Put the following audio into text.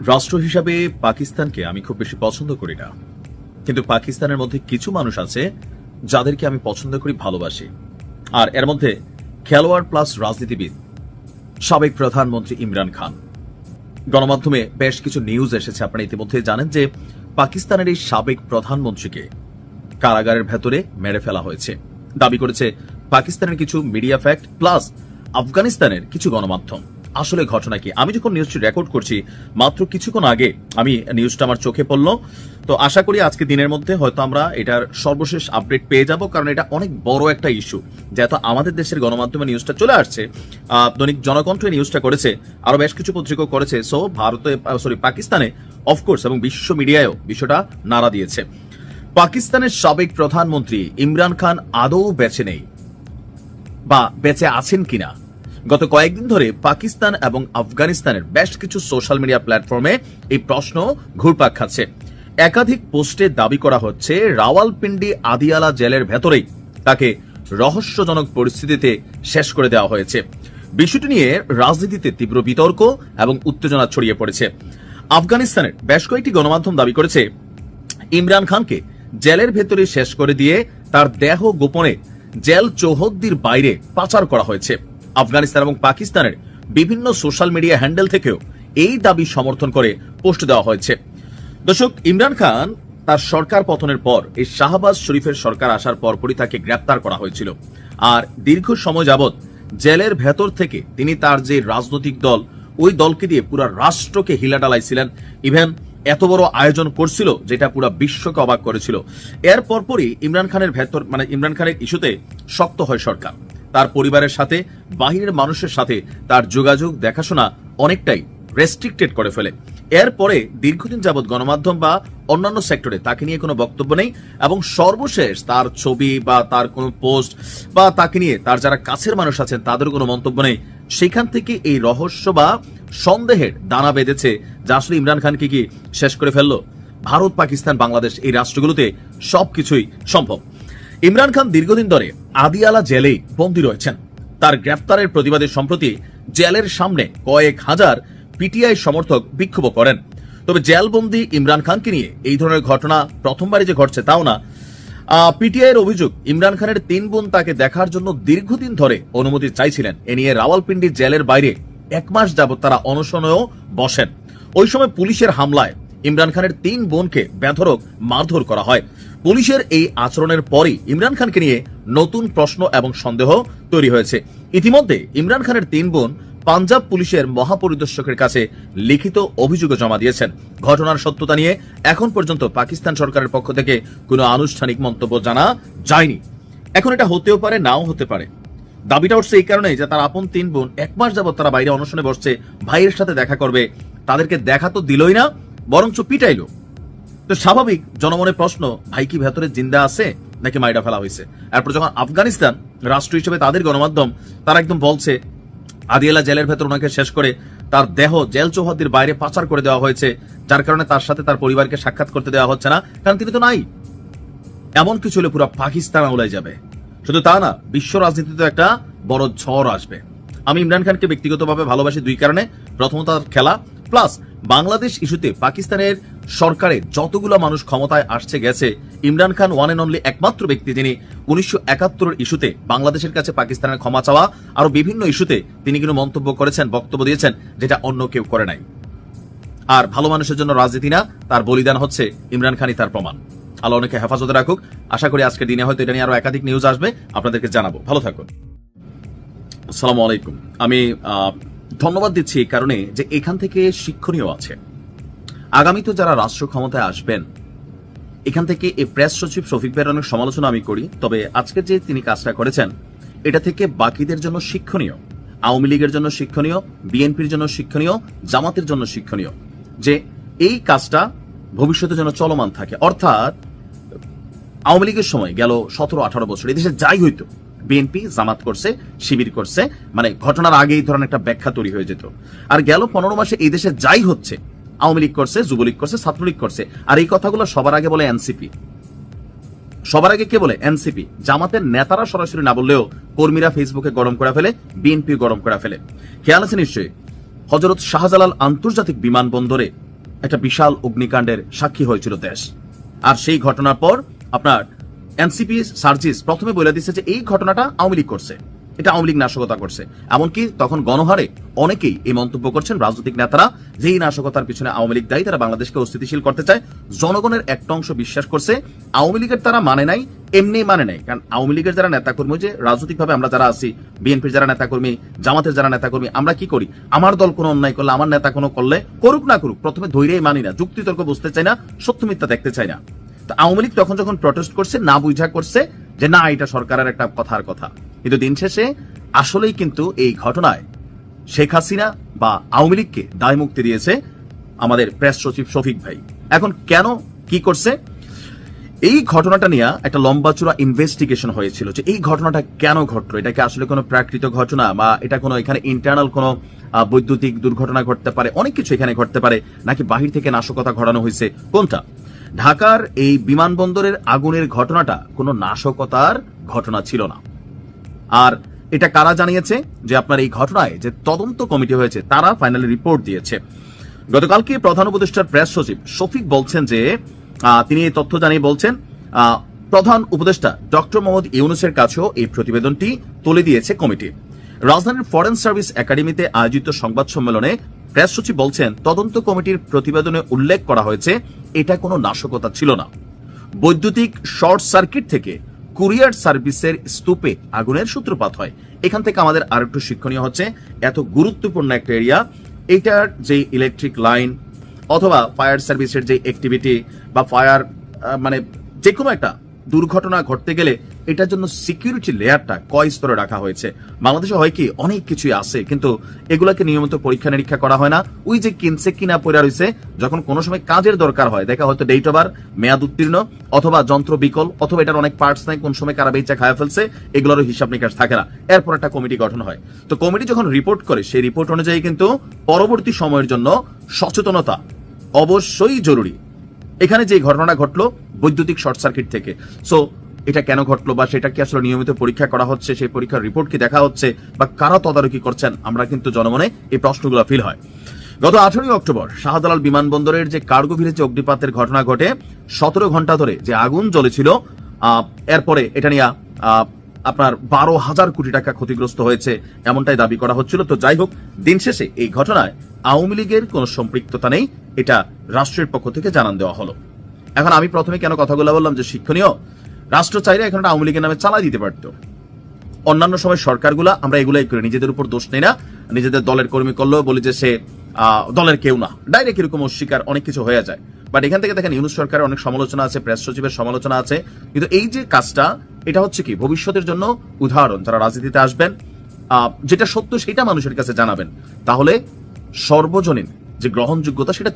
রাষ্ট্র হিসাবে পাকিস্তানকে আমি খুব বেশি পছন্দ করি না। কিন্তু পাকিস্তানের মধ্যে কিছু মানুষ আছে যাদেরকে আমি পছন্দ করি, ভালোবাসি। আর এর মধ্যে খেলোয়াড় প্লাস রাজনীতিবিদ সাবেক প্রধানমন্ত্রী ইমরান খান। গণমাধ্যমে বেশ কিছু নিউজ এসেছে, আপনারা ইতিমধ্যে জানেন যে পাকিস্তানের এই সাবেক প্রধানমন্ত্রীকে কারাগারের ভেতরে মেরে ফেলা হয়েছে। দাবি করেছে পাকিস্তানের কিছু মিডিয়া ফ্যাক্ট প্লাস আফগানিস্তানের কিছু গণমাধ্যম। আসলে ঘটনা কি? আমি যখন নিউজটি রেকর্ড করছি, মাত্র কিছুক্ষণ আগে আমি নিউজটা আমার চোখে পড়ল। তো আশা করি আজকে দিনের মধ্যে হয়তো আমরা এটার সর্বশেষ আপডেট পেয়ে যাব, কারণ এটা অনেক বড় একটা ইস্যু যেহেতু আমাদের দেশের গণমাধ্যমে নিউজটা চলে আসছে দৈনিক জনকণ্ঠ নিউজটা করেছে আরও বেশ কিছু পত্রিকা করেছে। সো ভারতে সরি পাকিস্তানে অফকোর্স এবং বিশ্ব মিডিয়ায়ও বিষয়টা নাড়া দিয়েছে। পাকিস্তানের সাবেক প্রধানমন্ত্রী ইমরান খান আদৌ বেঁচে নেই, বা বেঁচে আছেন কিনা? গত কয়েকদিন ধরে পাকিস্তান এবং আফগানিস্তানের বেশ কিছু সোশ্যাল মিডিয়া প্ল্যাটফর্মে এই প্রশ্ন ঘুরপাক খাচ্ছে। একাধিক পোস্টে দাবি করা হচ্ছে, রাওয়ালপিন্ডি আদিয়ালা জেলের ভেতরেই তাকে রহস্যজনক পরিস্থিতিতে শেষ করে দেওয়া হয়েছে। বিষয়টি নিয়ে রাজনীতিতে তীব্র বিতর্ক এবং উত্তেজনা ছড়িয়ে পড়েছে। আফগানিস্তানের বেশ কয়েকটি গণমাধ্যম দাবি করেছে, ইমরান খানকে জেলের ভেতরে শেষ করে দিয়ে তার দেহ গোপনে জেল চৌহদ্দির বাইরে পাচার করা হয়েছে। আফগানিস্তান এবং পাকিস্তানের বিভিন্ন সোশ্যাল মিডিয়া হ্যান্ডেল থেকেও এই দাবি সমর্থন করে পোস্ট দেওয়া হয়েছে। দর্শক, ইমরান খান তার সরকার পতনের পর এই শাহবাজ শরীফের সরকার আসার পরপরই তাকে গ্রেপ্তার করা হয়েছিল। আর দীর্ঘ সময় যাবৎ জেলের ভেতর থেকে তিনি তার যে রাজনৈতিক দল, ওই দলকে দিয়ে পুরা রাষ্ট্রকে হিলা ডালাইছিলেন ইভেন এত বড় আয়োজন করছিল যেটা পুরো বিশ্বকে অবাক করেছিল। এর পরপরই ইমরান খানের ভেতর মানে ইমরান খানের ইস্যুতে শক্ত হয় সরকার। তার পরিবারের সাথে, বাহিরের মানুষের সাথে তার যোগাযোগ, দেখাশোনা অনেকটাই রেস্ট্রিক্টেড করে ফেলে। এরপরে দীর্ঘদিন যাবৎ গণমাধ্যম বা অন্যান্য সেক্টরে তাকে নিয়ে কোনো বক্তব্য নেই এবং সর্বশেষ তার ছবি বা তার কোনো পোস্ট বা তাকে নিয়ে তার যারা কাছের মানুষ আছেন তাদের কোনো মন্তব্য নেই। সেখান থেকে এই রহস্য বা সন্দেহের দানা বেঁধেছে যা আসলে ইমরান খানকে কি শেষ করে ফেলল। ভারত, পাকিস্তান, বাংলাদেশ এই রাষ্ট্রগুলোতে সবকিছুই সম্ভব। ইমরান খান দীর্ঘদিন ধরে আদিয়ালা জেলে বন্দী রয়েছেন। তার গ্রেফতারের প্রতিবাদে সম্প্রতি জেলের সামনে কয়েক হাজার পিটিআই সমর্থক বিক্ষোভ করেন। তবে জেলবন্দি ইমরান খানকে নিয়ে এই ধরনের ঘটনা প্রথমবারই যে ঘটছে তাও না। পিটিআই এর অভিযোগ, ইমরান খানের তিন বোন তাকে দেখার জন্য দীর্ঘদিন ধরে অনুমতি চাইছিলেন। এ নিয়ে রাওয়ালপিন্ডি জেলের বাইরে এক মাস যাবত তারা অনশনেও বসেন। ওই সময় পুলিশের হামলায় ইমরান খানের তিন বোনকে বেধরক মারধর করা হয়। পুলিশের এই আচরণের পরই ইমরান খানকে নিয়ে নতুন প্রশ্ন এবং সন্দেহ তৈরি হয়েছে। ইতিমধ্যে ইমরান খানের তিন বোন পাঞ্জাব পুলিশের মহাপরিদর্শকের কাছে লিখিত অভিযোগ জমা দিয়েছেন। ঘটনার সত্যতা নিয়ে এখন পর্যন্ত পাকিস্তান সরকারের পক্ষ থেকে কোনো আনুষ্ঠানিক মন্তব্য জানা যায়নি। এখন এটা হতেও পারে, নাও হতে পারে। দাবিটা উঠছে এই কারণে যে তার আপন তিন বোন এক মাস যাবত তারা বাইরে অনশনে বসছে, ভাইয়ের সাথে দেখা করবে, তাদেরকে দেখা তো দিলই না বরঞ্চ পিটাইলো। তো স্বাভাবিক জনমনের প্রশ্ন, ভাই কি ভেতরে জিন্দা আছে নাকি মাইডা ফেলা হয়েছে এরপর যখন আফগানিস্তান রাষ্ট্র হিসেবে তাদের গণমাধ্যম, তারা একদম বলছে, আদিয়ালা জেলের ভেতর ওনাকে শেষ করে তার দেহ জেল চৌহদ্দির বাইরে পাচার করে দেওয়া হয়েছে, যার কারণে তার সাথে তার পরিবারকে সাক্ষাৎ করতে দেওয়া হচ্ছে না, কারণ তিনি তো নাই। এমন কিছু হলে পুরো পাকিস্তান আউলাই যাবে। শুধু তা না, বিশ্ব রাজনীতিতে একটা বড় ঝড় আসবে। আমি ইমরান খানকে ব্যক্তিগতভাবে ভালোবাসি দুই কারণে। প্রথমত খেলা প্লাস বাংলাদেশ ইস্যুতে পাকিস্তানের সরকারে যতগুলো মানুষ ক্ষমতায় আসছে গেছে, Imran Khan one and only একমাত্র ব্যক্তি যিনি উনিশশো একাত্তরের ইস্যুতে বাংলাদেশের কাছে পাকিস্তানের ক্ষমা চাওয়া আরও বিভিন্ন ইস্যুতে তিনি কিন্তু মন্তব্য করেছেন, বক্তব্য দিয়েছেন, যেটা অন্য কেউ করে নাই। আর ভালো মানুষের জন্য রাজনীতি না, তার বলিদান হচ্ছে ইমরান খানই তার প্রমাণ। আল্লাহ অনেকে হেফাজতে রাখুক। আশা করি আজকের দিনে হয়তো এটা নিয়ে আরও একাধিক নিউজ আসবে। আপনাদেরকে জানাব। ভালো থাকুন। আসসালামু আলাইকুম। আমি ধন্যবাদ দিচ্ছি এই কারণে যে এখান থেকে শিক্ষণীয় আছে। আগামীতে যারা রাষ্ট্র ক্ষমতায় আসবেন, এখান থেকে এই প্রেস সচিব শফিক ভাইয়ের সমালোচনা আমি করি, তবে আজকে যে তিনি কাজটা করেছেন, এটা থেকে বাকিদের জন্য শিক্ষণীয়, আওয়ামী লীগের জন্য শিক্ষণীয়, বিএনপির জন্য শিক্ষণীয়, জামাতের জন্য শিক্ষণীয়, যে এই কাজটা ভবিষ্যতে যেন চলমান থাকে। অর্থাৎ আওয়ামী লীগের সময় গেল সতেরো আঠারো বছর, এদেশে যাই হইতো বিএনপি জামাত করছে, শিবির করছে মানে ঘটনার আগে এই ধরনের একটা ব্যাখ্যা তৈরি হয়ে যেত। আর গেল পনেরো মাসে এই দেশে যাই হচ্ছে, আওয়ামী লীগ করছে, যুবলীগ করছে, ছাত্রলীগ করছে, আর এই কথাগুলো সবার আগে বলে এনসিপি। সবার আগে কে বলে? এনসিপি। জামাতের নেতারা সরাসরি না বললেও কর্মীরা ফেসবুকে গরম করে ফেলে, বিএনপি গরম করে ফেলে। খেয়াল আছে নিশ্চয়ই? হজরত শাহজালাল আন্তর্জাতিক বিমানবন্দরে একটা বিশাল অগ্নিকাণ্ডের সাক্ষী হয়েছিল দেশ। আর সেই ঘটনার পর আপনার এনসিপি সার্জিস প্রথমে বলে দিচ্ছে যে এই ঘটনাটা আওয়ামী লীগ করছে। এটা আওয়ামী লীগ নাশকতা করছে। এমনকি তখন গণহারে অনেকেই এই মন্তব্য করছেন রাজনৈতিক নেতারা যে এই নাশকতার পিছনে আওয়ামী লীগ দায়ী, তারা বাংলাদেশকে অস্থিতিশীল করতে চায়। জনগণের একটা অংশ বিশ্বাস করছে, আওয়ামী লীগের তারা মানে নাই, এমনি মানে নাই। কারণ আওয়ামী লীগের যারা নেতাকর্মী, যে রাজনৈতিকভাবে আমরা যারা আছি, বিএনপির যারা নেতাকর্মী, জামাতের যারা নেতাকর্মী, আমরা কি করি? আমার দল কোনো অন্যায় করলে, আমার নেতা কোনো করলে, করুক না করুক, প্রথমে ধৈর্যই মানি না যুক্তি তর্ক বুঝতে চাই না সত্য মিথ্যা দেখতে চাই না। আওয়ামী লীগ তখন যখন প্রটেস্ট করছে, না বুঝা করছে যে না, এটা সরকারের একটা কথার কথা। কিন্তু দিন শেষে আসলেই কিন্তু এই ঘটনায় শেখ হাসিনা বা আওয়ামী লীগকে দায় মুক্তি দিয়েছে আমাদের প্রেস সচিব শফিক ভাই। এখন কেন কি করছে? এই ঘটনাটা নিয়ে একটা লম্বা চূড়া ইনভেস্টিগেশন হয়েছিল যে এই ঘটনাটা কেন ঘটলো? এটা কি আসলে কোনো প্রাকৃত ঘটনা বা এটা কোনো এখানে ইন্টারনাল কোনো বৈদ্যুতিক দুর্ঘটনা ঘটতে পারে? অনেক কিছু এখানে ঘটতে পারে, নাকি বাহির থেকে নাশকতা ঘটানো হয়েছে? কোনটা? ঢাকার এই বিমানবন্দরের আগুনের ঘটনাটা কোনো নাশকতার ঘটনা ছিল না। আর এটা কারা জানিয়েছে যে আপনার এই ঘটনায় যে তদন্ত কমিটি হয়েছে, তারা ফাইনালি রিপোর্ট দিয়েছে। গতকালকে প্রধান উপদেষ্টার প্রেস সচিব শফিক বলছেন যে তিনি এই তথ্য জানিয়ে বলছেন প্রধান উপদেষ্টা ডক্টর মোহাম্মদ ইউনুসের কাছেও এই প্রতিবেদনটি তুলে দিয়েছে কমিটি। রাজধানীর ফরেন সার্ভিস একাডেমিতে আয়োজিত সংবাদ সম্মেলনে প্রেস সচিব বলছেন, তদন্ত কমিটির প্রতিবেদনে উল্লেখ করা হয়েছে, এটা কোনো নাশকতা ছিল না। বৈদ্যুতিক শর্ট সার্কিট থেকে কুরিয়ার সার্ভিসের স্তূপে আগুনের সূত্রপাত হয়। এখান থেকে আমাদের আর একটু শিক্ষণীয় হচ্ছে, এত গুরুত্বপূর্ণ একটা এরিয়া, এটার যে ইলেকট্রিক লাইন অথবা ফায়ার সার্ভিসের যে অ্যাক্টিভিটি বা ফায়ার মানে যে কোনো একটা দুর্ঘটনা ঘটতে গেলে এটার জন্য সিকিউরিটি লেয়ারটা কয় স্তরে রাখা হয়েছে? বাংলাদেশে হয় কি, অনেক কিছুই আছে, কিন্তু এগুলাকে নিয়মিত পরীক্ষা নিরীক্ষা করা হয় না। ওই যে কিনছে, কিনা পড়া রয়েছে যখন কোনো সময় কাজের দরকার হয়, দেখা হয়তো ডেট ওভার মেয়াদ উত্তীর্ণ, অথবা যন্ত্র বিকল, অথবা এটার অনেক পার্টস নাই, কোন সময় কারা বেচা খায় ফেলছে, এগুলোরও হিসাব নিকাশ থাকে না। এরপর একটা কমিটি গঠন হয়। তো কমিটি যখন রিপোর্ট করে, সেই রিপোর্ট অনুযায়ী কিন্তু পরবর্তী সময়ের জন্য সচেতনতা অবশ্যই জরুরি। এখানে যে ঘটনাটা ঘটলো, বৈদ্যুতিক শর্ট সার্কিট থেকে। সো এটা কেন ঘটলো বা সেটা কি আসলে নিয়মিত পরীক্ষা করা হচ্ছে, সেই পরীক্ষার রিপোর্ট কি দেখা হচ্ছে বা কারা তদারকি করছেন, আমরা কিন্তু জনমনে এই প্রশ্নগুলো ফিল হয়। গত আঠারোই অক্টোবর শাহজালাল বিমানবন্দরের যে কার্গো ভিলেজে অগ্নিপাতের ঘটনা ঘটে, সতেরো ঘণ্টা ধরে যে আগুন জ্বলেছিল এরপরে এটা নিয়ে আপনার বারো হাজার কোটি টাকা ক্ষতিগ্রস্ত হয়েছে, এমনটাই দাবি করা হচ্ছিল। তো যাই হোক, দিন শেষে এই ঘটনায় আওয়ামী লীগের কোনো সম্পৃক্ততা নেই, এটা রাষ্ট্রের পক্ষ থেকে জানান দেওয়া হলো। এখন আমি প্রথমে কেন কথাগুলো বললাম যে শিক্ষণীয়? রাষ্ট্র চাইলে এখন আওয়ামী লীগের নামে চালাই দিতে পারতো। অন্যান্য সময় সরকারগুলা আমরা এগুলাই করি, নিজেদের উপর দোষ নেই না। নিজেদের দলের কর্মী করলেও বলি যে সে দলের কেউ না। ডাইরেক্ট এরকম অস্বীকার অনেক কিছু হয়ে যায়। বাট এখান থেকে দেখেন ইউনুস সরকারের অনেক সমালোচনা আছে প্রেস সচিবের সমালোচনা আছে। কিন্তু এই যে কাজটা, এটা হচ্ছে কি? ভবিষ্যতের জন্য উদাহরণ। যারা রাজনীতিতে আসবেন যেটা সত্য সেটা মানুষের কাছে জানাবেন। তাহলে সর্বজনীন যে গ্রহণযোগ্যতা সেটা